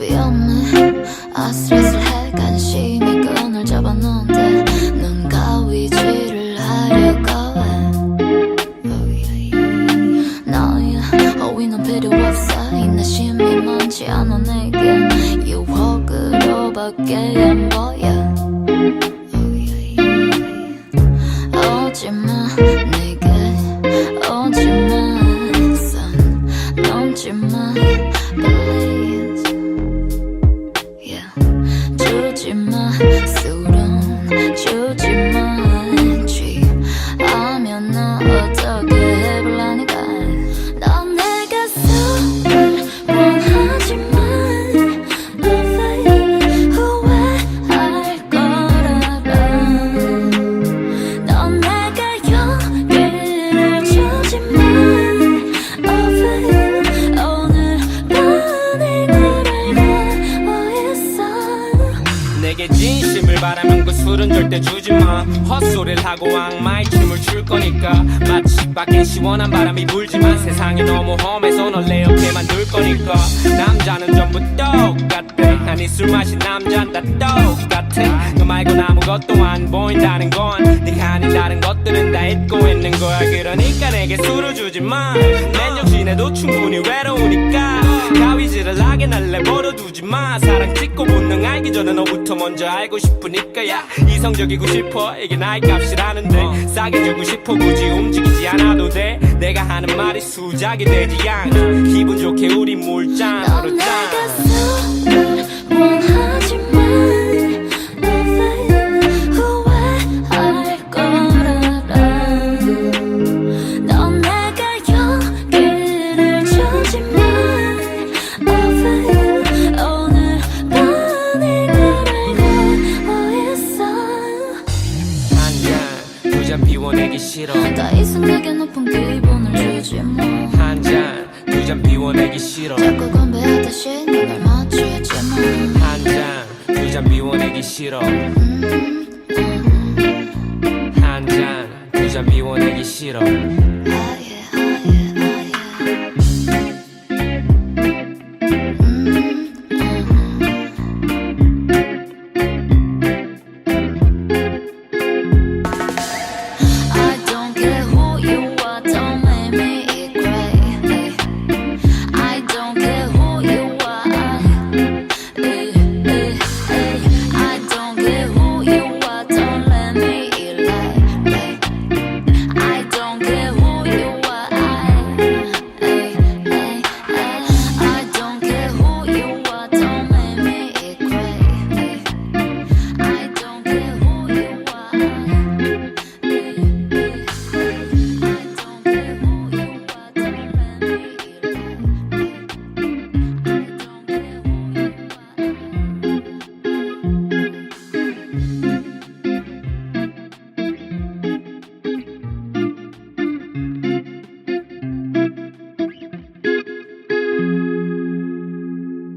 위험해. 아슬아슬해 관심이 끈을 잡았는데 많지 않아 내겐 유혹으로밖에 안 보여 절대 주지 마. 헛소리를 하고 악마의 춤을 출 거니까. 마치 밖엔 시원한 바람이 불지만 세상이 너무 험해서 널 내 옆에 만들 거니까. 남자는 전부 똑같아. 아니 술 마신 남자는 다 똑같아. 너 말곤 아무것도 안 보인다는 건네 아닌 다른 것들은 다 잊고 있는 거야. 그러니까 내게 술을 주지 마. 맨정신에도 충분히 외로우니까 가위질을 하게 날 내버려 두지 마. 사랑 찍고 본능 알기 전에 너부터 먼저 알고 싶으니까 야. 이성적이고 싶어. 이게 나의 값이라는데. 싸게 주고 싶어. 굳이 움직이지 않아도 돼. 내가 하는 말이 수작이 되지 않아. 기분 좋게 우리 물장으로 넌 싫어. 더 이상 내게 높은 기분을 주지 마 한잔 두 잔 비워내기 싫어. 자꾸 건배하듯이 눈을 맞추지만 한잔 두 잔 비워내기 싫어. 음, 한잔 두 잔 비워내기 싫어. 음,